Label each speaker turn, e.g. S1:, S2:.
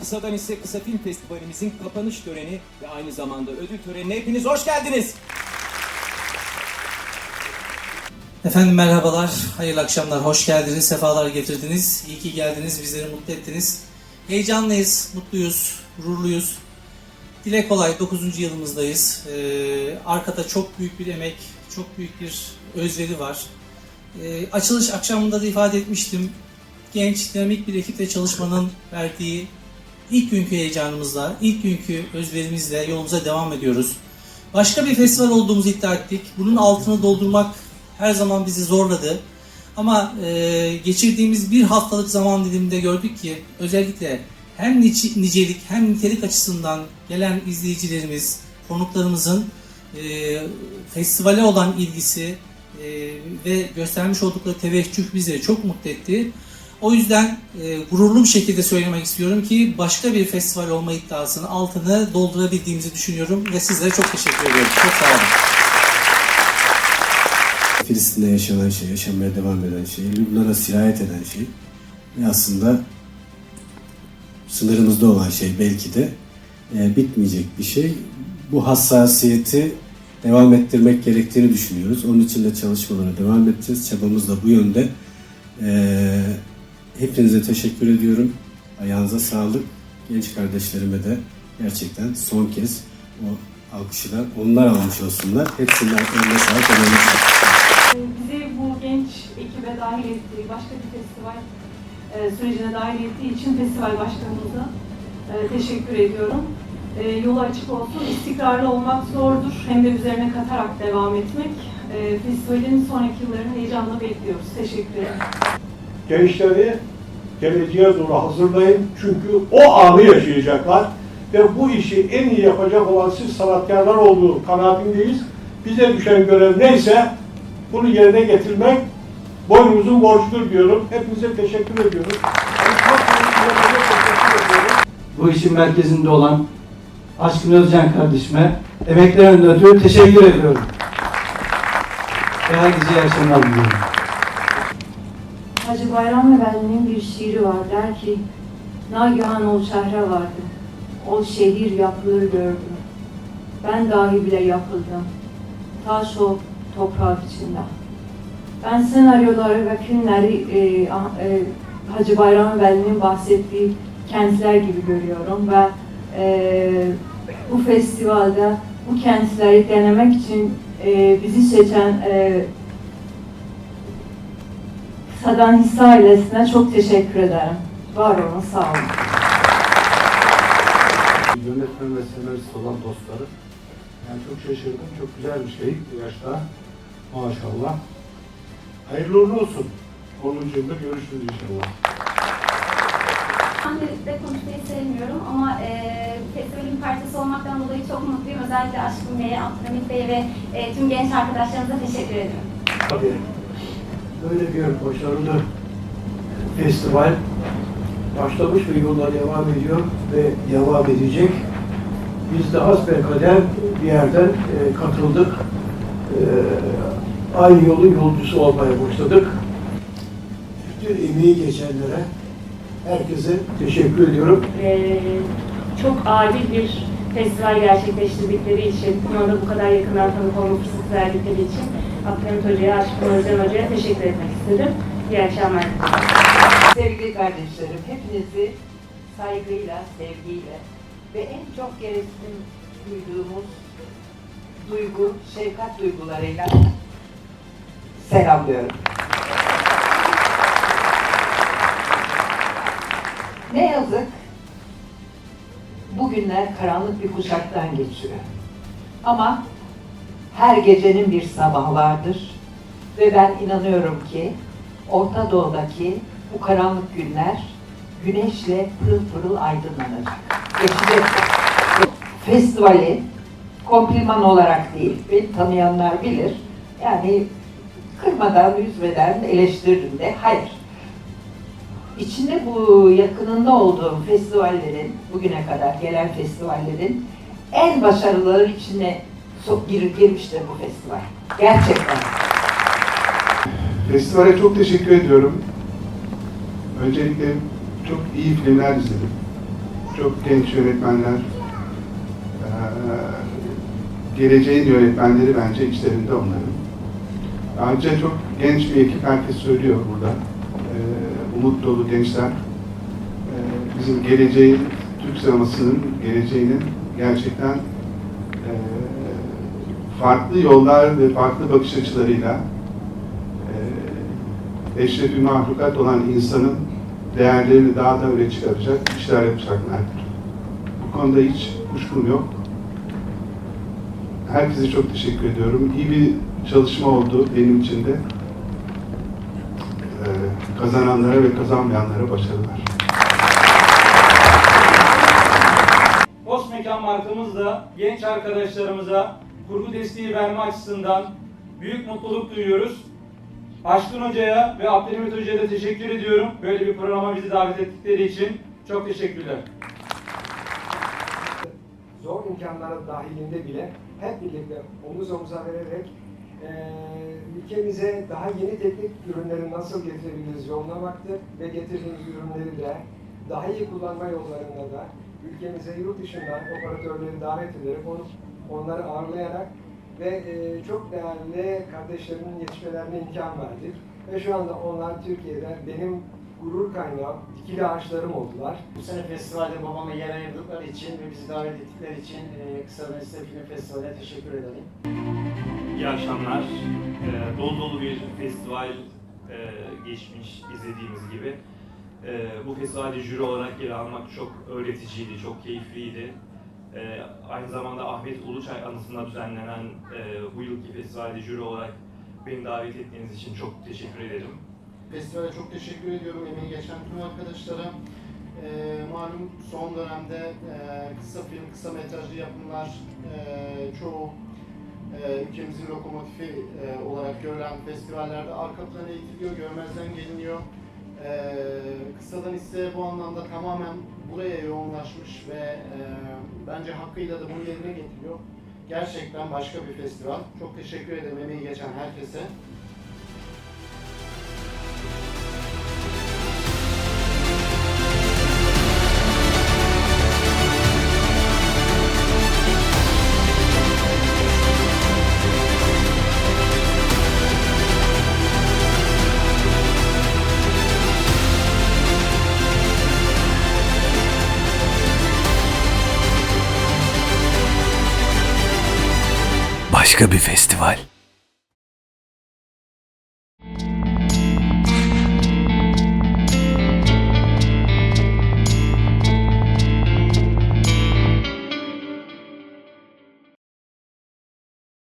S1: Kısadan ise Kısa Film Festivalimizin kapanış töreni ve aynı zamanda ödül törenine hepiniz hoş geldiniz.
S2: Efendim merhabalar, hayırlı akşamlar, hoş geldiniz, sefalar getirdiniz. İyi ki geldiniz, bizleri mutlu ettiniz. Heyecanlıyız, mutluyuz, gururluyuz. Dile kolay 9. yılımızdayız. Ee, arkada çok büyük bir emek, çok büyük bir özveri var. Ee, açılış akşamında da ifade etmiştim. Genç, dinamik bir ekiple çalışmanın verdiği ilk günkü heyecanımızla, ilk günkü özverimizle yolumuza devam ediyoruz. Başka bir festival olduğumuzu iddia ettik. Bunun altını doldurmak her zaman bizi zorladı. Ama e, geçirdiğimiz bir haftalık zaman diliminde gördük ki özellikle hem nicelik hem nitelik açısından gelen izleyicilerimiz, konuklarımızın e, festivale olan ilgisi e, ve göstermiş oldukları teveccüh bizleri çok mutlu etti. O yüzden e, gururlu bir şekilde söylemek istiyorum ki başka bir festival olma iddiasının altını doldurabildiğimizi düşünüyorum ve sizlere çok teşekkür ediyorum. Çok sağ olun.
S3: Filistin'de yaşanan şey, yaşamaya devam eden şey, Lübnan'a sirayet eden şey ve aslında sınırımızda olan şey belki de e, bitmeyecek bir şey. Bu hassasiyeti devam ettirmek gerektiğini düşünüyoruz. Onun için de çalışmalara devam edeceğiz. Çabamız da bu yönde. E, hepinize teşekkür ediyorum. Ayağınıza sağlık. Genç kardeşlerime de gerçekten son kez o alkışlar onlar almış olsunlar. Hepsinin ayaklarına sağlık.
S4: Bizi bu genç ekibe dahil ettiği, başka bir festival e, sürecine dahil ettiği için festival başkanımıza e, teşekkür ediyorum. E, yolu açık olsun. İstikrarlı olmak zordur. Hem de üzerine katarak devam etmek. E, festivalin sonraki yıllarını heyecanla bekliyoruz. Teşekkür ederim.
S5: Gençleri geleceğe doğru hazırlayın. Çünkü o anı yaşayacaklar. Ve bu işi en iyi yapacak olan siz sanatkarlar olduğu kanaatindeyiz. Bize düşen görev neyse bunu yerine getirmek boynumuzun borcudur diyorum. Hepinize teşekkür ediyorum.
S6: Bu işin merkezinde olan Aşkın Özcan kardeşime emeklerinden ötürü teşekkür ediyorum. Ve herkese iyi akşamlar diliyorum.
S7: Hacı Bayram Veli'nin bir şiiri var der ki Nagihan ol şehre vardı. Ol şehir yapılır gördüm. Ben dahi bile yapıldım. Taş o toprak içinde. Ben senaryoları ve filmleri e, e, Hacı Bayram Veli'nin bahsettiği kentler gibi görüyorum ve e, bu festivalde bu kentleri denemek için e, bizi seçen e, Sadan Hisse ailesine çok teşekkür ederim. Var olun, sağ olun.
S8: yönetmen ve senarist olan dostları. Yani çok şaşırdım. Çok güzel bir şey bu yaşta. Maşallah. Hayırlı uğurlu olsun. 10. yılda görüşürüz inşallah.
S9: Sahnede konuşmayı sevmiyorum ama e, festivalin parçası olmaktan dolayı çok mutluyum. Özellikle Aşkın Bey'e, Abdülhamit Bey'e ve e, tüm genç arkadaşlarımıza teşekkür ediyorum.
S8: Tabii. Böyle bir başarılı festival başlamış ve yoluna devam ediyor ve devam edecek. Biz de hasbelkader bir yerden e, katıldık. E, aynı yolun yolcusu olmaya başladık. Bütün emeği geçenlere herkese teşekkür ediyorum.
S4: Ee, çok adil bir festival gerçekleştirdikleri için, buna bu kadar yakından tanık olma fırsatı verdikleri için Abdülhamit Hoca'ya, Aşkın Özcan Hoca'ya teşekkür etmek istedim. İyi akşamlar.
S10: Sevgili kardeşlerim, hepinizi saygıyla, sevgiyle ve en çok gereksinim duyduğumuz duygu, şefkat duygularıyla selamlıyorum. Ne yazık bugünler karanlık bir kuşaktan geçiyor. Ama her gecenin bir sabahı vardır ve ben inanıyorum ki Orta Doğu'daki bu karanlık günler güneşle pırıl pırıl aydınlanacak. Geçecek. Festivali kompliman olarak değil, beni tanıyanlar bilir. Yani kırmadan, üzmeden eleştiririm de. Hayır. İçinde bu yakınında olduğum festivallerin, bugüne kadar gelen festivallerin en başarılıları içine sok gir, girmiştir bu festival. Gerçekten.
S8: Festivale çok teşekkür ediyorum. Öncelikle çok iyi filmler izledim. çok genç yönetmenler, geleceğin yönetmenleri bence içlerinde onların. Ayrıca çok genç bir ekip, herkes söylüyor burada. Umut dolu gençler. Bizim geleceğin, Türk sinemasının geleceğinin gerçekten farklı yollar ve farklı bakış açılarıyla eee eşrefi mahlukat olan insanın değerlerini daha da öne çıkaracak işler yapacaklardır. Bu konuda hiç kuşkum yok. Herkese çok teşekkür ediyorum. İyi bir çalışma oldu benim için de. Eee, kazananlara ve kazanmayanlara başarılar.
S6: Post Mekan markamızla genç arkadaşlarımıza kurgu desteği verme açısından büyük mutluluk duyuyoruz. Aşkın Hoca'ya ve Abdülhamit Hoca'ya da teşekkür ediyorum. Böyle bir programa bizi davet ettikleri için çok teşekkürler.
S11: zor imkanları dahilinde bile hep birlikte omuz omuza vererek eee, ülkemize daha yeni teknik ürünleri nasıl getirebiliriz yoluna baktık ve getirdiğimiz ürünleri de daha iyi kullanma yollarında da ülkemize yurt dışından operatörleri davet ederek onu, onları ağırlayarak ve eee, çok değerli kardeşlerimin yetişmelerine imkan verdik. Ve şu anda onlar Türkiye'de benim gurur kaynağım, dikili ağaçlarım oldular.
S12: Bu sene festivalde babama yer ayırdıkları için ve bizi davet ettikleri için e, Kısa Mesle Film Festivali'ne teşekkür ederim.
S13: İyi akşamlar. Ee, dolu dolu bir festival e, geçmiş izlediğimiz gibi. Ee, bu festivalde jüri olarak yer almak çok öğreticiydi, çok keyifliydi. Ee, aynı zamanda Ahmet Uluçay anısında düzenlenen e, bu yılki festivalde jüri olarak beni davet ettiğiniz için çok teşekkür ederim.
S12: Festivale çok teşekkür ediyorum emeği geçen tüm arkadaşlara. E, malum son dönemde e, kısa film, kısa metrajlı yapımlar e, çoğu e, ülkemizin lokomotifi e, olarak görülen festivallerde arka plana itiliyor, görmezden geliniyor. E, kısadan ise bu anlamda tamamen buraya yoğunlaşmış ve e, bence hakkıyla da bunu yerine getiriyor. Gerçekten başka bir festival. Çok teşekkür ederim emeği geçen herkese.
S14: Başka bir festival.